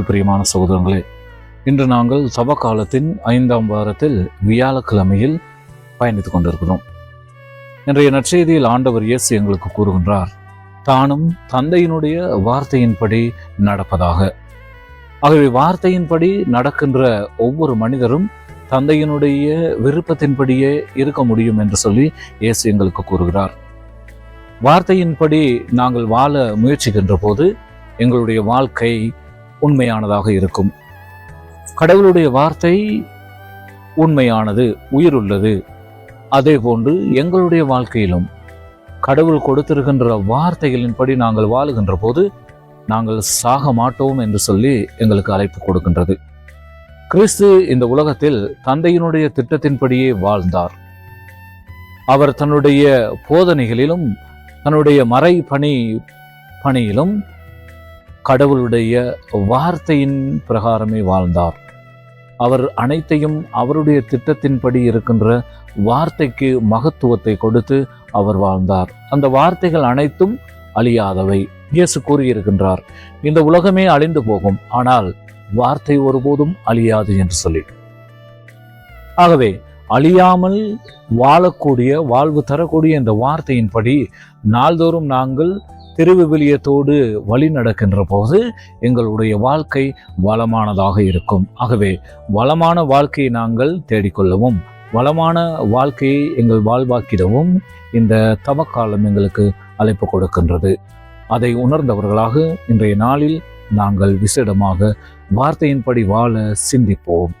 பிரியமான சகோதரங்களே இன்று நாங்கள் சப காலத்தின் ஐந்தாம் வாரத்தில் வியாழக்கிழமையில் பயணித்துக் கொண்டிருக்கிறோம். இன்றைய நற்செய்தியில் ஆண்டவர் இயேசு எங்களுக்கு கூறுகின்றார் தானும் தந்தையினுடைய வார்த்தையின்படி நடப்பதாக. ஆகவே வார்த்தையின்படி நடக்கின்ற ஒவ்வொரு மனிதரும் தந்தையினுடைய விருப்பத்தின்படியே இருக்க முடியும் என்று சொல்லி இயேசு எங்களுக்கு கூறுகிறார். வார்த்தையின்படி நாங்கள் வாழ முயற்சிக்கின்ற போது எங்களுடைய வாழ்க்கை உண்மையானதாக இருக்கும். கடவுளுடைய வார்த்தை உண்மையானது உயிருள்ளது. அதே போன்று எங்களுடைய வாழ்க்கையிலும் கடவுள் கொடுத்திருக்கின்ற வார்த்தைகளின்படி நாங்கள் வாழுகின்ற போது நாங்கள் சாக மாட்டோம் என்று சொல்லி எங்களுக்கு அழைப்பு கொடுக்கின்றது. கிறிஸ்து இந்த உலகத்தில் தந்தையினுடைய திட்டத்தின்படியே வாழ்ந்தார். அவர் தன்னுடைய போதனைகளிலும் தன்னுடைய மறை பணி பணியிலும் கடவுளுடைய வார்த்தையின் பிரகாரமே வாழ்ந்தார். அவர் அனைத்தையும் அவருடைய திட்டத்தின்படி இருக்கின்ற வார்த்தைக்கு மகத்துவத்தை கொடுத்து அவர் வாழ்ந்தார். அந்த வார்த்தைகள் அனைத்தும் அழியாதவை. இயேசு கூறியிருக்கின்றார் இந்த உலகமே அழிந்து போகும் ஆனால் வார்த்தை ஒருபோதும் அழியாது என்று சொல்லி ஆகவே அழியாமல் வாழக்கூடிய வாழ்வு தரக்கூடிய இந்த வார்த்தையின்படி நாள்தோறும் நாங்கள் திருவிவிலியத்தோடு வழி நடக்கின்ற போது எங்களுடைய வாழ்க்கை வளமானதாக இருக்கும். ஆகவே வளமான வாழ்க்கையை நாங்கள் தேடிக்கொள்ளவும் வளமான வாழ்க்கையை எங்கள் வாழ்வாக்கிடவும் இந்த தவக்காலம் எங்களுக்கு அழைப்பு கொடுக்கின்றது. அதை உணர்ந்தவர்களாக இன்றைய நாளில் நாங்கள் விசேடமாக வார்த்தையின்படி வாழ சிந்திப்போம்.